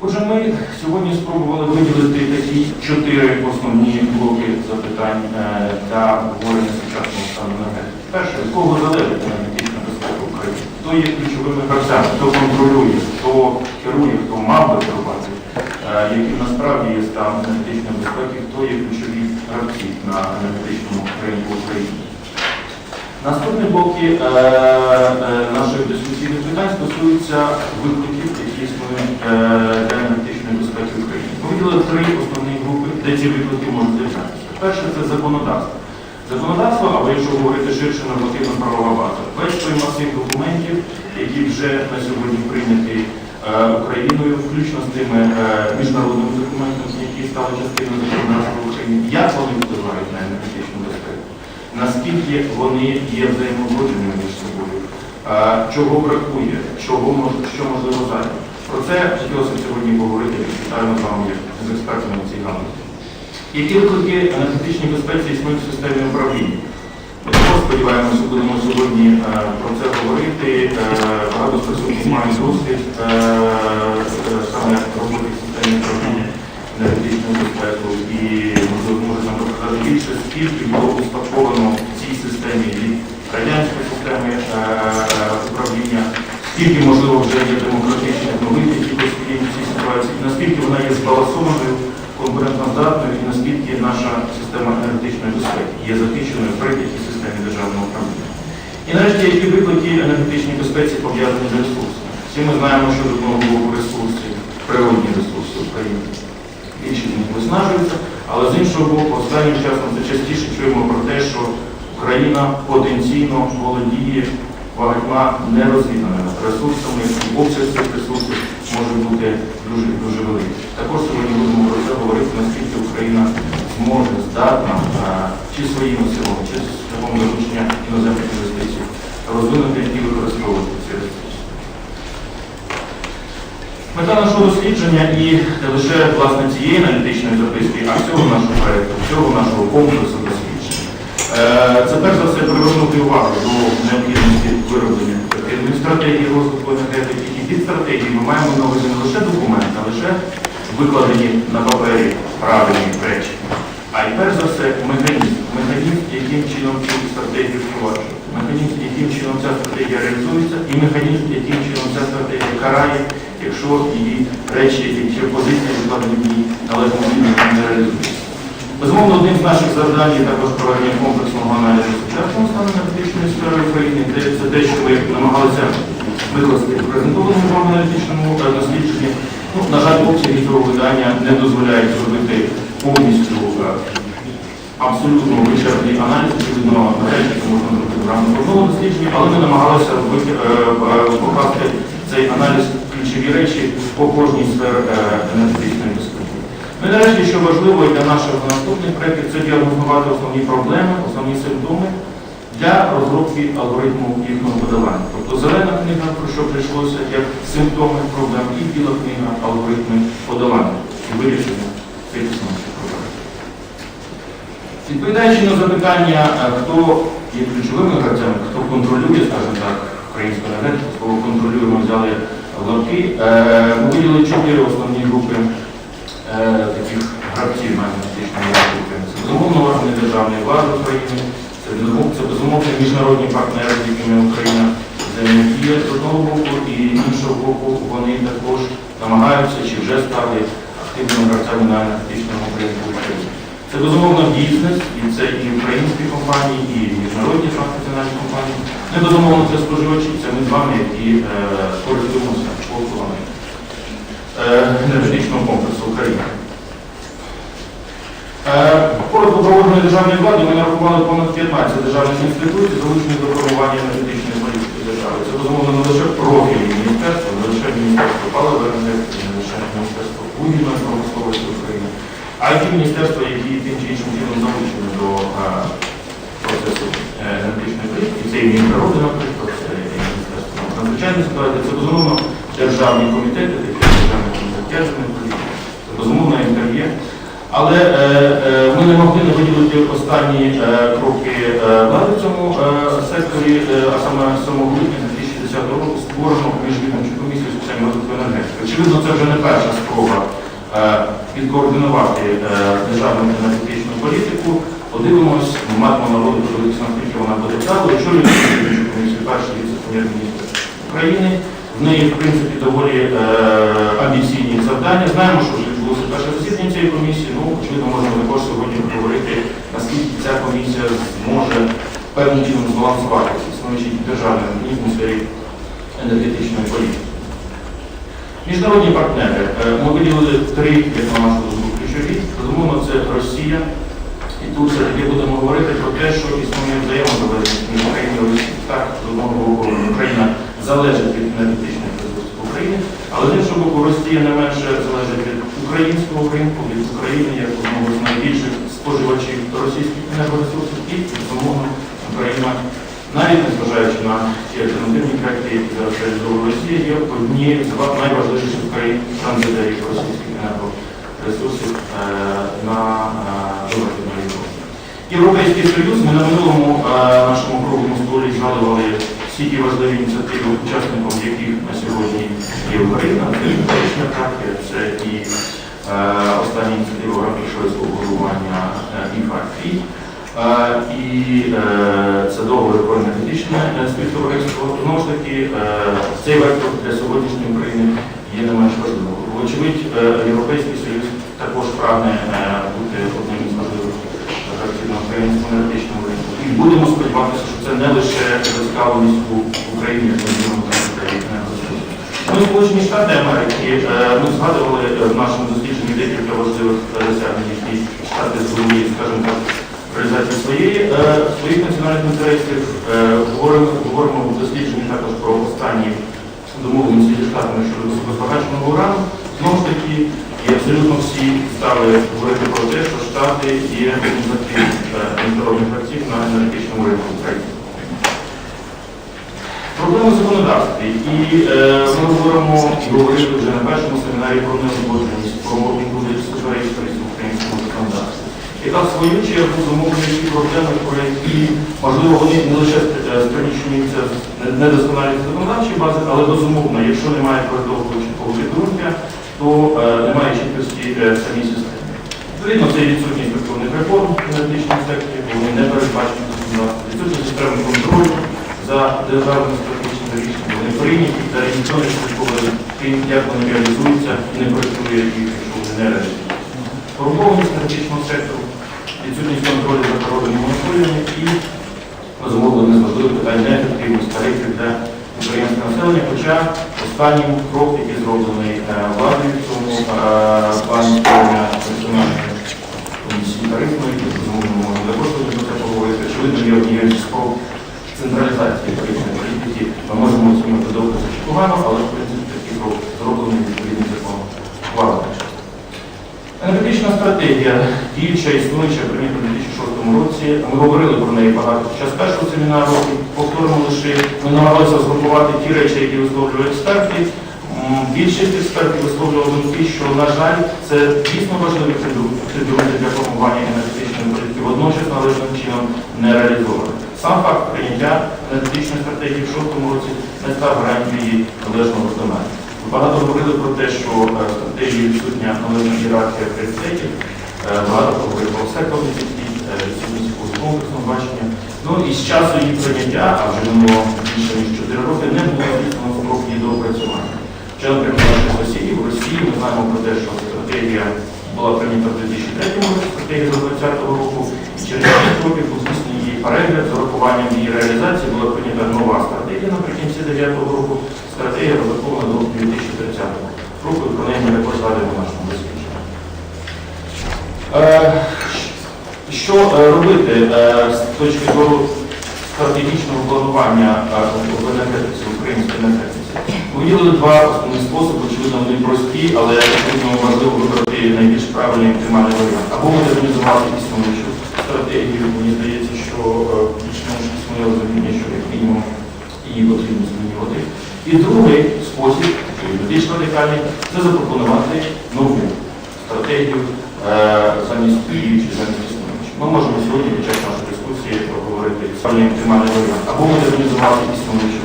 Отже, ми сьогодні спробували виділити такі чотири основні блоки запитань е, для обговорення сучасного стану енергетики. Перше, від кого залежить енергетична безпека України? Хто є ключовими гравцями, хто контролює, хто керує, хто мав би керувати, е, який насправді є стан енергетичної безпеки, хто є ключові гравці на енергетичному ринку України. Наступні блоки е, е, наших дискусійних питань стосуються викликів, які існують е, для енергетичної безпеки України. Виділили три основні групи, де ці виклики можуть з'являтися. Перше це законодавство. Законодавство, або якщо говорити ширше, нормативна правова база. Весь той масив документів, які вже на сьогодні прийняті е, Україною, включно з тими е, міжнародними документами, які стали частиною законодавства України, як вони впливають на енергетичну безпеку наскільки вони є взаємоузгодженими між собою, чого бракує, чого що можливо зайве. Про це хотілося сьогодні поговорити спеціально з вами як з експертами в цій галузі. Які виклики енергетичній безпеці існують в системі управління? Ми сподіваємося, будемо сьогодні е, про це говорити. Е, Багато з присутніх мають досвід е, е, саме роботи в управління енергетичною безпекою і можливо нам розказати більше, скільки було успадковано в цій системі від радянської системи е, управління, скільки можливо вже є демократичних нових якихось є в цій ситуації, наскільки вона є збалансованою, конкурентноздатною і наскільки наша система енергетичної безпеки є захищеною при такій системі державного управління. І нарешті, які виклики енергетичній безпеці пов'язані з ресурсами. Всі ми знаємо, що з одного ресурси, природні ресурси України більше них виснажуються, але з іншого боку, останнім часом це частіше чуємо про те, що Україна потенційно володіє багатьма нерозвіданими ресурсами, і обсяг цих ресурсів може бути дуже дуже великий. Також сьогодні будемо про це говорити, наскільки Україна зможе здатна чи своїми силами, чи шляхом залучення іноземних інвестицій розвинути і використовувати ці ресурси. Мета нашого дослідження і не лише власне цієї аналітичної записки, а всього нашого проєкту, всього нашого комплексу досліджень. Е, Це перш за все привернути увагу до необхідності вироблення ефективної стратегії розвитку енергетики. І під стратегією ми маємо на увазі не лише документи, а лише викладені на папері правильні речі. А й перш за все механізм. Механізм, яким чином цю стратегію впроваджують. Механізм, яким чином ця стратегія реалізується, і механізм, яким чином ця стратегія карає, якщо її речі, які позиції викладені в ній належним чином не реалізуються. Безумовно, одним з наших завдань також проведення комплексного аналізу сучасного стану енергетичної сфери України, де це те, що ми намагалися викласти в презентованому аналітичному дослідженні. Ну, на жаль, обсяги цього видання не дозволяють зробити повністю е, абсолютно вичерпний аналіз, відповідно те, можна зробити в рамках одного дослідження, але ми намагалися е, е, покласти цей аналіз ключові речі по кожній сфері е, енергетичної безпеки. Ну і нарешті, що важливо для наших наступних проєктів, це діагностувати основні проблеми, основні симптоми для розробки алгоритму їхнього подолання. Тобто зелена книга, про що прийшлося, як симптоми проблем, і біла книга, алгоритми подолання і вирішення цих проблем. Відповідаючи на запитання, хто є ключовими гравцями, хто контролює, скажімо так, українську енергетику, з кого контролюємо, взяли лапки, е, ми виділили чотири основні групи е, таких гравців на енергетичному ринку Це безумовно органи державної влади України, це безумовно міжнародні партнери, з якими Україна взаємодіє з одного боку, і з іншого боку вони також намагаються чи вже стали активними гравцями на енергетичному ринку України. Це безумовно бізнес, і це і українські компанії, і міжнародні транснаціональні компанії. Не безумовно це споживачі, це ми з вами, які е, користуємося послугами е, енергетичного комплексу України. Е, Коротко проводження державної влади ми нарахували понад 15 державних інституцій, залучених до формування енергетичної політики держави. Це безумовно не лише профільні міністерства, не лише Міністерство енергетики, не лише Міністерство вугільної промисловості України, а ті міністерства, які тим чи іншим чином залучені до процесу е, енергетичної політики. Це і Мінприроди, наприклад, це і Міністерство надзвичайної ситуації, це безумовно державні комітети, такі як державний комітет ядерної політики, це безумовно НКРЄ. Але е, е, ми не могли не виділити останні кроки влади в цьому секторі, а саме 7 липня 2010 року створено міжвідомчу комісію з питань розвитку енергетики. Очевидно, це вже не перша спроба е, підкоординувати е, державну енергетичну політику. Подивимось, ми матимемо народу подивитися, наскільки вона буде вдало. Якщо комісію перший віце-прем'єр-міністр України, в неї, в принципі, доволі е, амбіційні завдання. Знаємо, що вже відбулося перше засідання цієї комісії. Ну, очевидно, можемо також сьогодні поговорити, наскільки ця комісія зможе певним чином збалансувати існуючі державні механізми сфері енергетичної політики. Міжнародні партнери. Е, Ми виділили три, як на нашу думку, ключові. Безумовно, це Росія. І тут все-таки будемо говорити про те, що існує взаємозалежність між Україною і Росією. Так, з одного боку, Україна залежить від енергетичних ресурсів України, але з іншого боку, Росія не менше залежить від українського ринку, від України як одного з найбільших споживачів російських енергоресурсів і, безумовно, Україна, навіть незважаючи на ті альтернативні проекти, які зараз реалізовує Росія, є однією з найважливіших країн транзиторів російських енергоресурсів е, на е, Західному Європі. Європейський Союз, ми на минулому е, нашому круглому столі згадували всі ті важливі ініціативи, учасником яких на сьогодні є Україна, це економічна практика, це і е, остання ініціатива в рамках шведського головування ІФА-3, і е, це договір про енергетичне співтовариство. Знову ж таки, е, цей вектор для сьогоднішньої України є не менш важливим. Вочевидь, е, Європейський Союз також прагне бути одним із важливих гравців на українському енергетичному ринку. І будемо сподіватися, що це не лише зацікавленість у Україні, як ми. Ми Сполучені Штати Америки, ми згадували в нашому дослідженні декілька важливих досягнень, які Штати зробили, скажімо так, в реалізації своєї, е, своїх національних інтересів. Е, Говоримо, говоримо в дослідженні також про останні домовленості зі Штатами щодо високозбагаченого урану. Знову ж таки, і абсолютно всі стали говорити про те, що Штати є активних е, міжнародних гравців на енергетичному ринку України. Проблеми в законодавстві. І е, ми говоримо говорили вже на першому семінарі про неузгодженість, про інкуди суперечність в українському законодавстві. Яка в свою чергу замовлює ті проблеми, про які, можливо, вони не лише е, спричинюються з недосконалістю законодавчої бази, але безумовно, якщо немає передового чіткого підґрунтя, то е, немає чіткості е, в самій системі. Відповідно, це відсутність структурних реформ в енергетичному секторі, бо вони не передбачені законодавством. Відсутність системи контролю за державними стратегічними рішеннями. Вони прийняті та ніхто не слідкує тим, як вони реалізуються і не працює їх, якщо вони не реалізуються. Корумпованість енергетичного сектору, відсутність контролю за природними монополіями і, безумовно, не питання ефективності тарифів для українського населення, хоча останній крок, який зроблений е, владою в цьому плані комісії тарифної, безумовно, можна також буде про це поговорити, очевидно, є однією зі спроб централізації тарифної політики. Ми можемо оцінювати добре чи погано, але в принципі такий крок зроблений відповідний закон влади. Енергетична стратегія діюча, існуюча, прийнята у 2006 році. Ми говорили про неї багато під час першого семінару. Повторимо лише, ми намагалися згрупувати ті речі, які висловлюють експерти. Більшість експертів висловлювали думки, що, на жаль, це дійсно важливі підґрунти для формування енергетичної політики, водночас належним чином не реалізовано. Сам факт прийняття енергетичної стратегії в 2006 році не став гарантією належного виконання. Ви Багато говорили про те, що е, в стратегії відсутня належна ієрархія пріоритетів, Е, багато говорили про секторний е, якогось комплексного бачення. Ну і з часу її прийняття, а вже минуло більше ніж 4 роки, не було здійснено спроб її доопрацювання. Ще, наприклад, в Росії, в Росії ми знаємо про те, що стратегія була прийнята в 2003 році, стратегія до 2020 року, і через 6 років у здійсненні її перегляд з урахуванням її реалізації була прийнята нова стратегія наприкінці 2009 року, стратегія розрахована до 2030 року, про неї ми також згадуємо в нашому дослідженні. Що е, робити е, з точки зору стратегічного планування е, в енергетиці, в українській енергетиці? Виділили два основні способи, очевидно, вони прості, але очевидно важливо вибрати найбільш правильний оптимальний варіант. Або модернізувати існуючу стратегію, мені здається, що більш-менш існує розуміння, що як мінімум її потрібно змінювати. І другий спосіб, більш радикальний, це запропонувати нову стратегію замість. Ми можемо сьогодні під час нашої дискусії поговорити спальний оптимальний варіант. Або модернізувати існуючу